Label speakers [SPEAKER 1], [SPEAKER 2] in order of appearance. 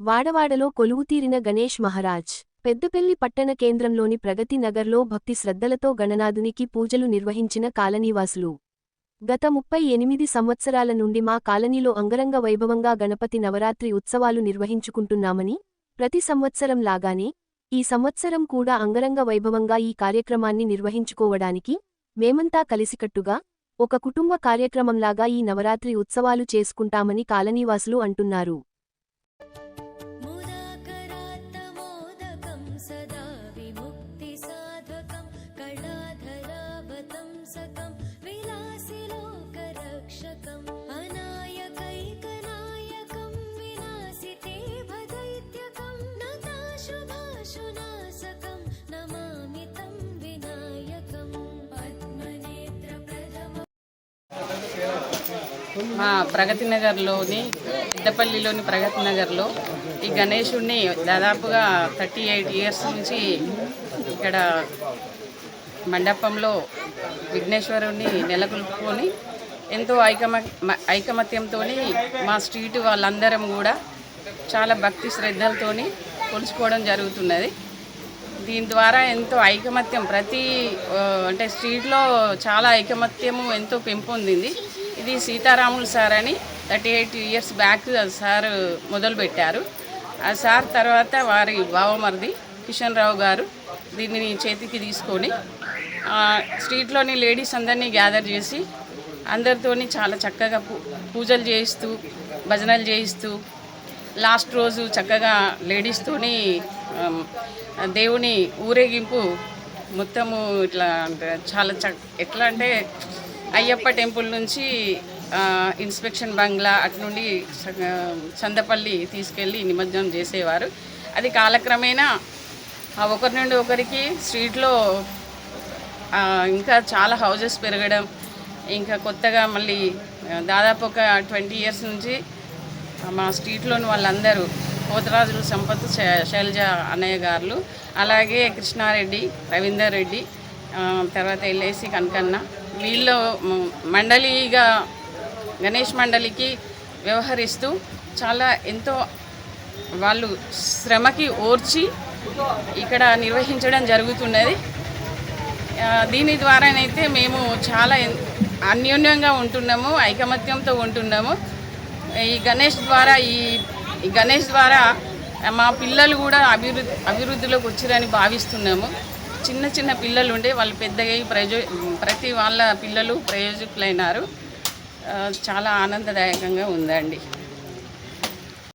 [SPEAKER 1] వాడవాడలో కొలువుతీరిన గణేష్ మహారాజ్ పెద్దపెల్లి పట్టణ కేంద్రంలోని ప్రగతి నగర్లో భక్తి శ్రద్ధలతో గణనాథునికి పూజలు నిర్వహించిన కాలనీవాసులు. గత ముప్పై ఎనిమిది సంవత్సరాల నుండి మా కాలనీలో అంగరంగ వైభవంగా గణపతి నవరాత్రి ఉత్సవాలు నిర్వహించుకుంటున్నామని ప్రతి సంవత్సరం లాగానే ఈ సంవత్సరం కూడా అంగరంగ వైభవంగా ఈ కార్యక్రమాన్ని నిర్వహించుకోవడానికి మేమంతా కలిసికట్టుగా ఒక కుటుంబ కార్యక్రమంలాగా ఈ నవరాత్రి ఉత్సవాలు చేసుకుంటామని కాలనీవాసులు అంటున్నారు.
[SPEAKER 2] మా ప్రగతి నగర్లోని పెద్దపల్లిలోని ప్రగతి నగర్లో ఈ గణేషుణ్ణి దాదాపుగా థర్టీ ఎయిట్ ఇయర్స్ నుంచి ఇక్కడ మండపంలో విఘ్నేశ్వరుణ్ణి నెలకొల్పుకొని ఎంతో ఐకమ ఐకమత్యంతో మా స్ట్రీట్ వాళ్ళందరం కూడా చాలా భక్తి శ్రద్ధలతోని కొలుచుకోవడం జరుగుతున్నది. దీని ద్వారా ఎంతో ఐకమత్యం ప్రతి అంటే స్ట్రీట్లో చాలా ఐకమత్యము ఎంతో పెంపొందింది. ఇది సీతారాములు సార్ అని thirty eight years back sir మొదలుపెట్టారు ఆ సార్ తర్వాత వారి బావమరిది కిషన్ రావు గారు దీనిని చేతికి తీసుకొని స్ట్రీట్లోని లేడీస్ అందరినీ గ్యాదర్ చేసి అందరితో చాలా చక్కగా పూజలు చేయిస్తూ భజనలు చేయిస్తూ లాస్ట్ రోజు చక్కగా లేడీస్తోని దేవుని ఊరేగింపు మొత్తము ఇట్లా అంటే చాలా చ ఎట్లా అంటే అయ్యప్ప టెంపుల్ నుంచి ఇన్స్పెక్షన్ బంగ్లా అటు నుండి చందపల్లి తీసుకెళ్ళి నిమజ్జనం చేసేవారు. అది కాలక్రమేణా ఆ ఒకరి నుండి ఒకరికి స్ట్రీట్లో ఇంకా చాలా హౌజెస్ పెరగడం ఇంకా కొత్తగా మళ్ళీ దాదాపు ఒక ట్వంటీ ఇయర్స్ నుంచి మా స్ట్రీట్లోని వాళ్ళందరూ పోతరాజులు సంపత్ శైలజ అన్నయ్య గారు అలాగే కృష్ణారెడ్డి రవీందర్ రెడ్డి తర్వాత ఎల్ఐసి కనకన్న వీళ్ళు మండలిగా గణేష్ మండలికి వ్యవహరిస్తూ చాలా ఎంతో వాళ్ళు శ్రమకి ఓర్చి ఇక్కడ నిర్వహించడం జరుగుతున్నది. దీని ద్వారానైతే మేము చాలా అన్యోన్యంగా ఉంటున్నాము ఐకమత్యంతో ఉంటున్నాము. ఈ గణేష్ ద్వారా ఈ ఈ గణేష్ ద్వారా మా పిల్లలు కూడా అభివృద్ధి అభివృద్ధిలోకి వచ్చారని భావిస్తున్నాము. చిన్న చిన్న పిల్లలు ఉండే వాళ్ళు పెద్దగా ప్రయోజ ప్రతి వాళ్ళ పిల్లలు ప్రయోజకులైనారు. చాలా ఆనందదాయకంగా ఉందండి.